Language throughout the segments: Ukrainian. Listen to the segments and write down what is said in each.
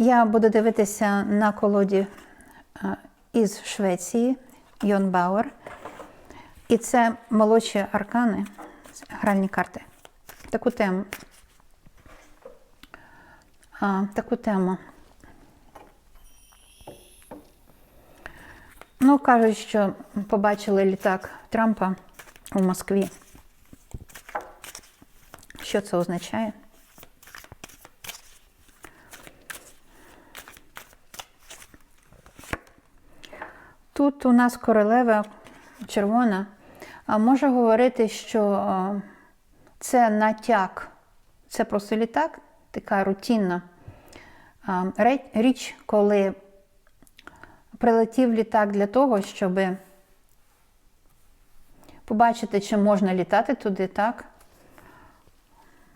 Я буду дивитися на колоді е, із Швеції Йон Бауер. І це молодші аркани, гральні карти. Таку тему. А, таку тему. Ну, кажуть, що побачили літак Трампа у Москві. Що це означає? Тут у нас королева червона, може говорити, що це натяк, це просто літак, така рутинна річ, коли прилетів літак для того, щоб побачити, чи можна літати туди, так?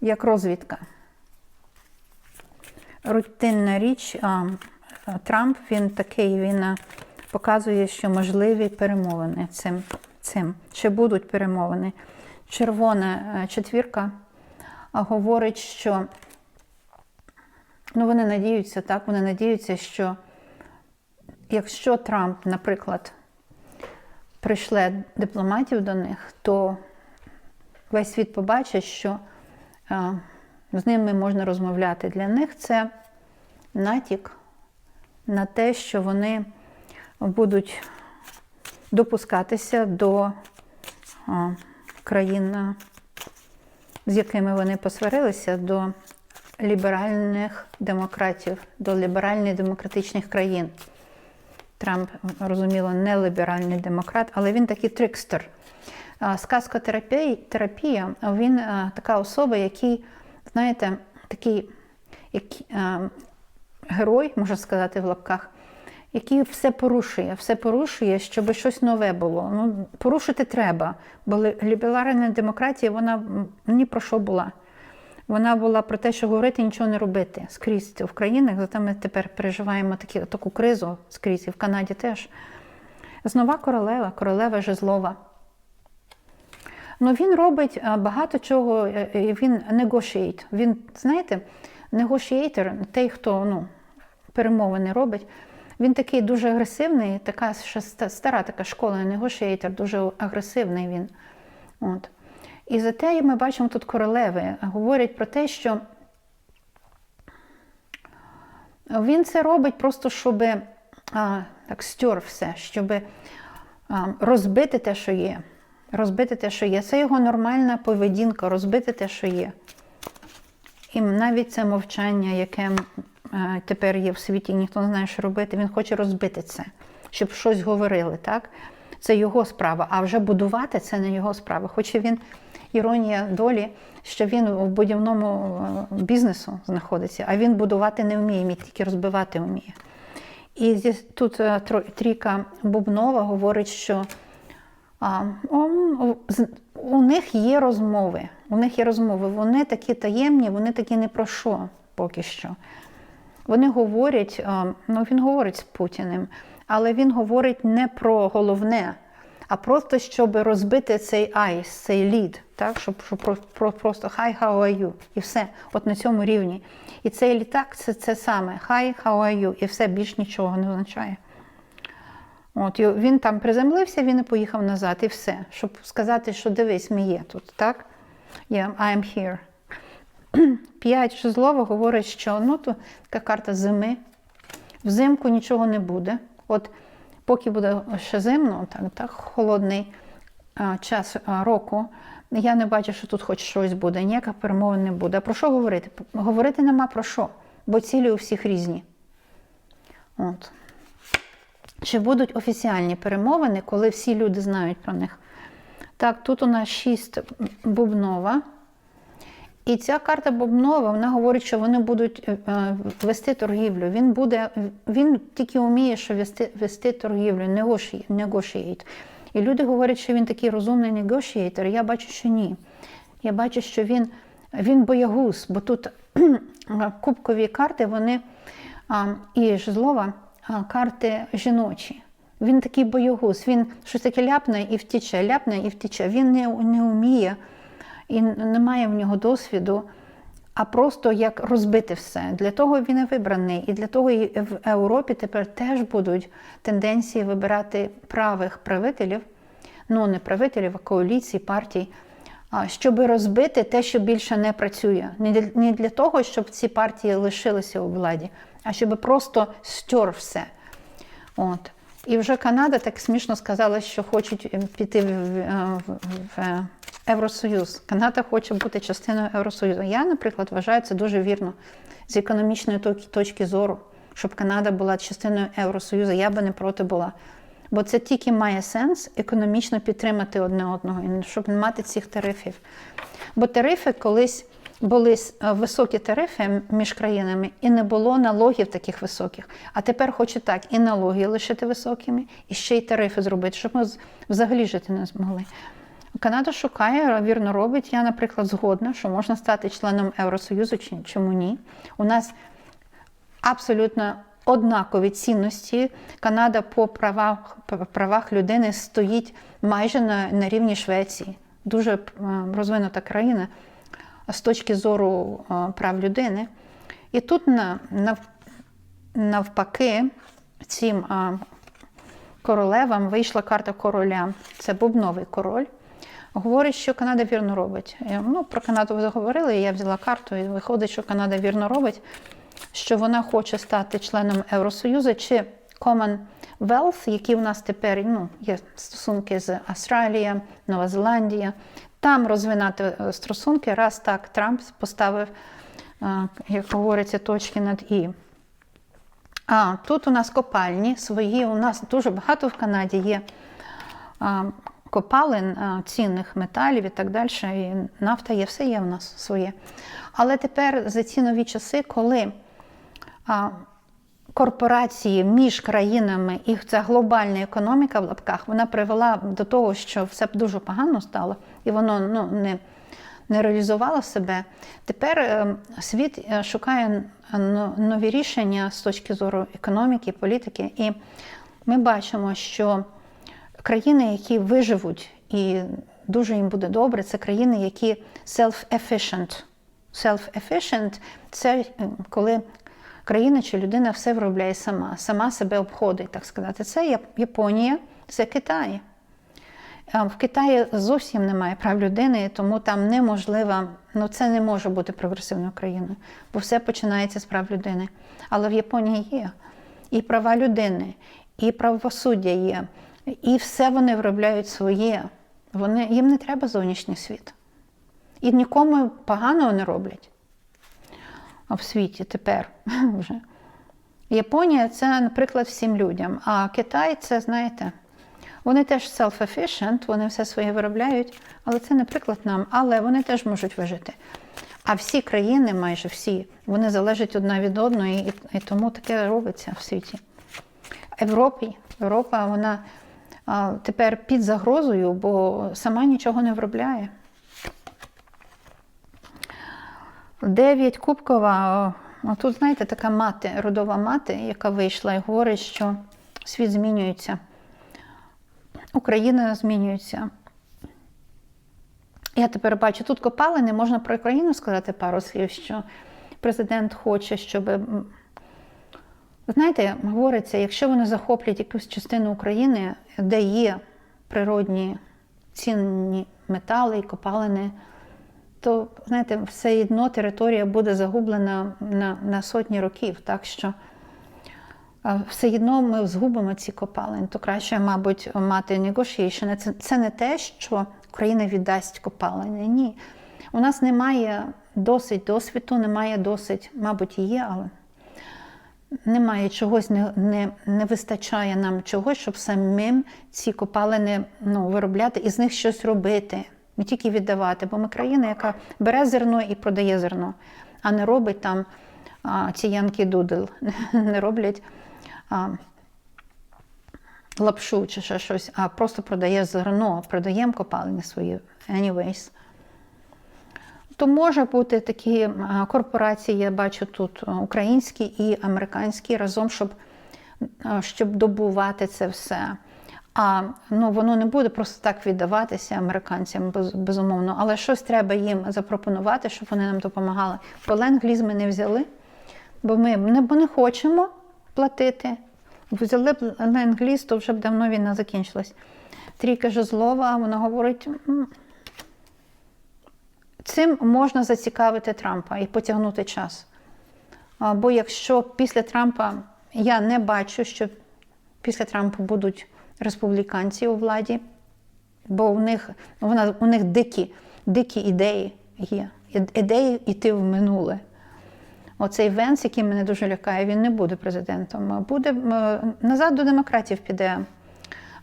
Як розвідка. Рутинна річ. Трамп, він такий, він а, показує, що можливі перемовини цим. цим. Чи будуть перемовини? Червона е, четвірка говорить, що ну, вони надіються, так, вони надіються, що якщо Трамп, наприклад, прийшле дипломатів до них, то весь світ побачить, що з ними можна розмовляти. Для них це натяк на те, що вони будуть допускатися до країн, з якими вони посварилися, до ліберальних демократів, до ліберальних демократичних країн. Трамп, розуміло, не ліберальний демократ, але він такий трикстер. А, Сказкотерапія, терапія, він така особа, який, знаєте, такий а, герой, можна сказати, в лапках, який все порушує, все порушує, щоб щось нове було. Ну, порушити треба, бо лі- ліберальна демократія, вона ні про що була. Вона була про те, що говорити, нічого не робити скрізь в країнах. Зате ми тепер переживаємо такі, таку кризу скрізь, і в Канаді теж. Знова королева, королева жезлова. Ну, він робить багато чого, е, е, він negotiate. Він, знаєте, negotiator, той, хто ну, перемовини робить, він такий дуже агресивний, така ще ста- стара така школа, negotiator, дуже агресивний він. От. І зате ми бачимо тут королеви, говорять про те, що він це робить просто, щоб а, так стер все, щоб а, розбити те, що є. Розбити те, що є. Це його нормальна поведінка, розбити те, що є. І навіть це мовчання, яке тепер є в світі, ніхто не знає, що робити, він хоче розбити це, щоб щось говорили. так? Це його справа. А вже будувати це не його справа. Хоча він іронія долі, що він в будівному е, бізнесу знаходиться, а він будувати не вміє, він тільки розбивати вміє. І тут е, трійка Бубнова говорить, що а, у них є розмови. У них є розмови. Вони такі таємні, вони такі не про що поки що. Вони говорять, ну він говорить з Путіним, але він говорить не про головне, а просто щоб розбити цей айс, цей лід, так? щоб, щоб про, про, просто hi, how are you? І все, от на цьому рівні. І цей літак це це саме hi, how are you? І все більш нічого не означає. От, і він там приземлився, він і поїхав назад, і все. Щоб сказати, що дивись, ми є тут, так? Yeah, I am here. П'ять жезлово говорить, що ну, то така карта зими. Взимку нічого не буде. От поки буде ще зимно, так, так, холодний а, час а, року, я не бачу, що тут хоч щось буде, ніяких перемовин не буде. А про що говорити? Говорити нема про що, бо цілі у всіх різні. От. Чи будуть офіціальні перемовини, коли всі люди знають про них? Так, тут у нас шість бубнова. І ця карта Бубнова, вона говорить, що вони будуть е, е, вести торгівлю. Він буде, він тільки вміє, що вести, вести торгівлю, negotiate. І люди говорять, що він такий розумний negotiator. Я бачу, що ні. Я бачу, що він, він боягуз, бо тут кубкові карти, вони і жезлова карти жіночі. Він такий боягуз, він щось таке ляпне і втіче, ляпне і втіче. Він не, не вміє і немає в нього досвіду а просто як розбити все. Для того він і вибраний. І для того і в Європі тепер теж будуть тенденції вибирати правих правителів, ну не правителів, а коаліцій, партій, щоб розбити те, що більше не працює. Не для, того, щоб ці партії лишилися у владі, а щоб просто стер все. От. І вже Канада так смішно сказала, що хочуть е, піти в, в, в, в Євросоюз. Канада хоче бути частиною Євросоюзу. Я, наприклад, вважаю це дуже вірно з економічної точки зору, щоб Канада була частиною Євросоюзу. Я би не проти була. Бо це тільки має сенс економічно підтримати одне одного, щоб не мати цих тарифів. Бо тарифи колись були е, високі тарифи між країнами, і не було налогів таких високих. А тепер хочуть так і налоги лишити високими, і ще й тарифи зробити, щоб ми взагалі жити не змогли. Канада шукає, вірно робить. Я, наприклад, згодна, що можна стати членом Євросоюзу, чи чому ні. У нас абсолютно однакові цінності. Канада по правах, по правах людини стоїть майже на, на рівні Швеції. Дуже е, розвинута країна з точки зору е, прав людини. І тут на, нав, навпаки цим е, королевам вийшла карта короля. Це бубновий король. Говорить, що Канада вірно робить. Ну, про Канаду ви заговорили, я взяла карту, і виходить, що Канада вірно робить, що вона хоче стати членом Євросоюзу чи Commonwealth, які у нас тепер ну, є стосунки з Австралією, Нова Зеландія. Там розвинати е, стосунки, раз так Трамп поставив, е, як говориться, точки над І. А тут у нас копальні свої. У нас дуже багато в Канаді є копалин цінних металів і так далі. І нафта є, все є в нас своє. Але тепер за ці нові часи, коли корпорації між країнами і ця глобальна економіка в лапках, вона привела до того, що все дуже погано стало, і воно ну, не не реалізувала себе. Тепер е, світ е, шукає нові рішення з точки зору економіки, політики. І ми бачимо, що країни, які виживуть і дуже їм буде добре, це країни, які self-efficient. Self-efficient – це е, коли країна чи людина все виробляє сама, сама себе обходить, так сказати. Це Японія, це Китай. В Китаї зовсім немає прав людини, тому там неможливо, ну це не може бути прогресивною країною, бо все починається з прав людини. Але в Японії є і права людини, і правосуддя є, і все вони виробляють своє. Вони, їм не треба зовнішній світ. І нікому поганого не роблять в світі тепер вже. Японія це, наприклад, всім людям. А Китай це, знаєте, вони теж self-efficient, вони все своє виробляють, але це, наприклад, нам, але вони теж можуть вижити. А всі країни, майже всі, вони залежать одна від одної, і, і тому таке робиться в світі. Європі, Європа, вона тепер під загрозою, бо сама нічого не виробляє. Дев'ять кубкова. Тут, знаєте, така мати, родова мати, яка вийшла і говорить, що світ змінюється, Україна змінюється. Я тепер бачу, тут копалини, можна про Україну сказати пару слів, що президент хоче, щоб. Знаєте, говориться, якщо вони захоплять якусь частину України, де є природні цінні метали і копалини, то знаєте, все одно територія буде загублена на, на сотні років. Так що все одно ми згубимо ці копалини, то краще, мабуть, мати negotiation. Це, це не те, що Україна віддасть копалини. Ні. У нас немає досить досвіду, немає досить, мабуть, і є, але немає чогось, не, не, не вистачає нам чогось, щоб самим ці копалини ну, виробляти і з них щось робити, не тільки віддавати. Бо ми країна, яка бере зерно і продає зерно, а не робить там а, ці янки дудл, не роблять а, лапшу чи ще щось, а просто продає зерно, продаємо копалини свої anyways. То може бути такі корпорації, я бачу тут українські і американські разом, щоб, щоб добувати це все. А ну, воно не буде просто так віддаватися американцям, без- безумовно. Але щось треба їм запропонувати, щоб вони нам допомагали. Бо ленд-ліз ми не взяли, бо ми не, бо не хочемо платити. Взяли б ленд-ліз, то вже б давно війна закінчилась. Трійка жезлова, вона говорить. «М, Цим можна зацікавити Трампа і потягнути час. Бо якщо після Трампа я не бачу, що після Трампа будуть республіканці у владі, бо у них, вона, у них дикі, дикі ідеї є. Ідеї йти в минуле. Оцей Венс, який мене дуже лякає, він не буде президентом. Буде назад до демократів піде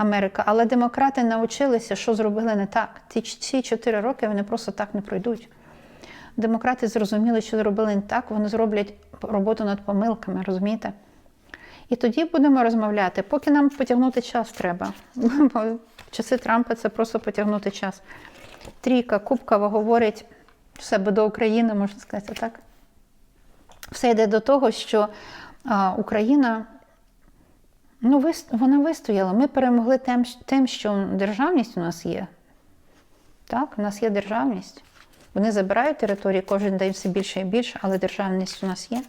Америка. Але демократи навчилися, що зробили не так. Ці, ці чотири роки вони просто так не пройдуть. Демократи зрозуміли, що зробили не так, вони зроблять роботу над помилками, розумієте? І тоді будемо розмовляти, поки нам потягнути час треба. Бо часи Трампа це просто потягнути час. Трійка Кубкова говорить все до України, можна сказати так. Все йде до того, що а, Україна ну, вона вистояла. Ми перемогли тим, тим, що державність у нас є. Так, у нас є державність. Вони забирають території кожен день все більше і більше, але державність у нас є.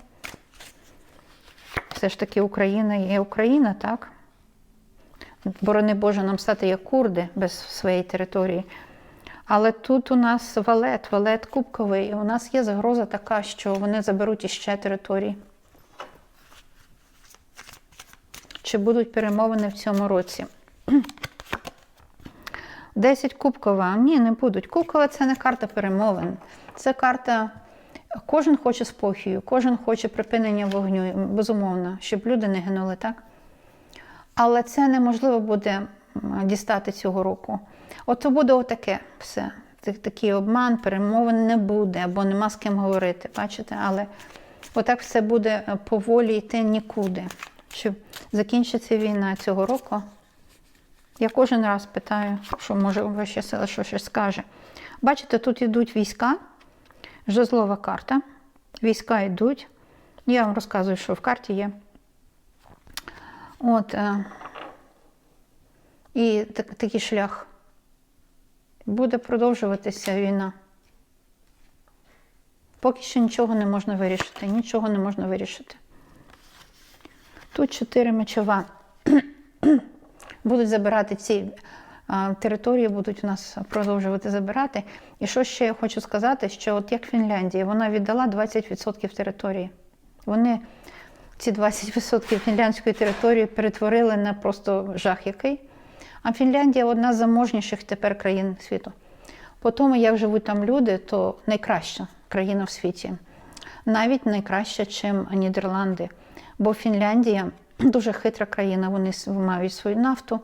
Все ж таки Україна є Україна, так? Борони Боже, нам стати як курди без своєї території. Але тут у нас валет, валет кубковий, у нас є загроза така, що вони заберуть іще території. Чи будуть перемовини в цьому році? 10 кубкова. Ні, не будуть. Кубкова це не карта перемовин. Це карта. Кожен хоче спокою, кожен хоче припинення вогню, безумовно, щоб люди не гинули, так? Але це неможливо буде дістати цього року. От то буде отаке все. Такий обман, перемовин не буде, або нема з ким говорити, бачите? Але отак все буде е, поволі йти нікуди. Чи закінчиться війна цього року? Я кожен раз питаю, що може вища сила що ще скаже. Bачите, тут йдуть війська, жезлова карта. Війська йдуть. Я вам розказую, що в карті є. От, е, і так, такий шлях. Буде продовжуватися війна. Поки що нічого не можна вирішити. Нічого не можна вирішити. Тут чотири мечова. будуть забирати ці території, будуть у нас продовжувати забирати. І що ще я хочу сказати, що от як Фінляндія, вона віддала 20% території. Вони ці 20% фінляндської території перетворили на просто жах який. А Фінляндія одна з заможніших тепер країн світу. По тому, як живуть там люди, то найкраща країна в світі. Навіть найкраща, ніж Нідерланди. Бо Фінляндія дуже хитра країна, вони мають свою нафту.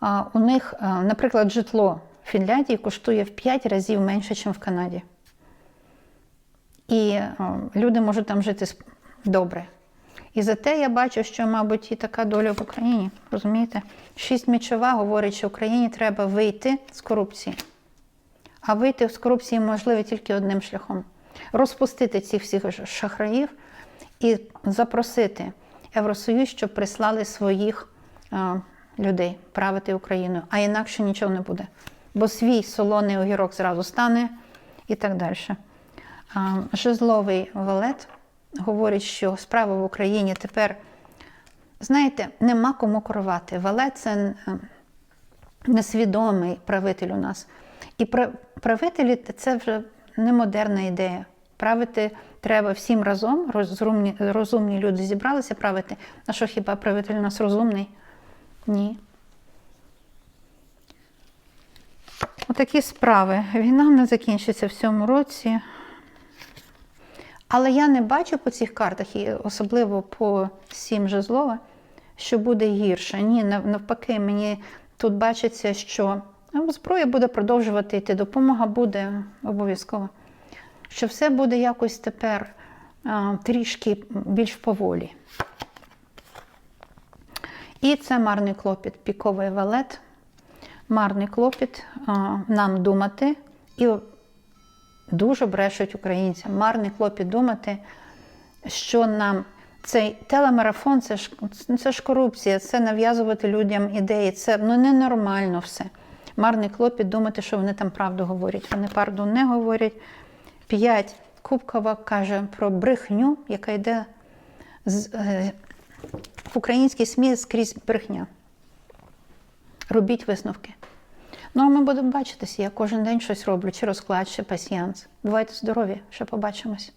А у них, наприклад, житло в Фінляндії коштує в 5 разів менше, ніж в Канаді. І люди можуть там жити добре. І зате я бачу, що, мабуть, і така доля в Україні. Розумієте? Шість мічова говорить, що Україні треба вийти з корупції. А вийти з корупції можливо тільки одним шляхом: розпустити цих всіх шахраїв і запросити Євросоюз, щоб прислали своїх людей правити Україною. А інакше нічого не буде. Бо свій солоний огірок зразу стане і так далі. Жезловий валет говорить, що справа в Україні тепер, знаєте, нема кому керувати. Валет це несвідомий правитель у нас. І правителі це вже не модерна ідея. Правити треба всім разом. Розумні, розумні люди зібралися правити. А що хіба правитель у нас розумний? Ні. Отакі справи. Війна не закінчиться в цьому році. Але я не бачу по цих картах, і особливо по сім жезлова, що буде гірше. Ні, навпаки, мені тут бачиться, що ну, зброя буде продовжувати йти, допомога буде обов'язково. Що все буде якось тепер трішки більш поволі. І це марний клопіт, піковий валет. Марний клопіт нам думати і дуже брешуть українцям. Марний клопіт думати, що нам цей телемарафон це ж, це ж корупція, це нав'язувати людям ідеї. Це ну, ненормально все. Марний клопіт думати, що вони там правду говорять. Вони правду не говорять. П'ять. Кубкова каже про брехню, яка йде з, е, в українській СМІ скрізь брехня. Робіть висновки. Ну, а ми будемо бачитися. Я кожен день щось роблю, чи розклад, чи пасіянс. Бувайте здорові, ще побачимось.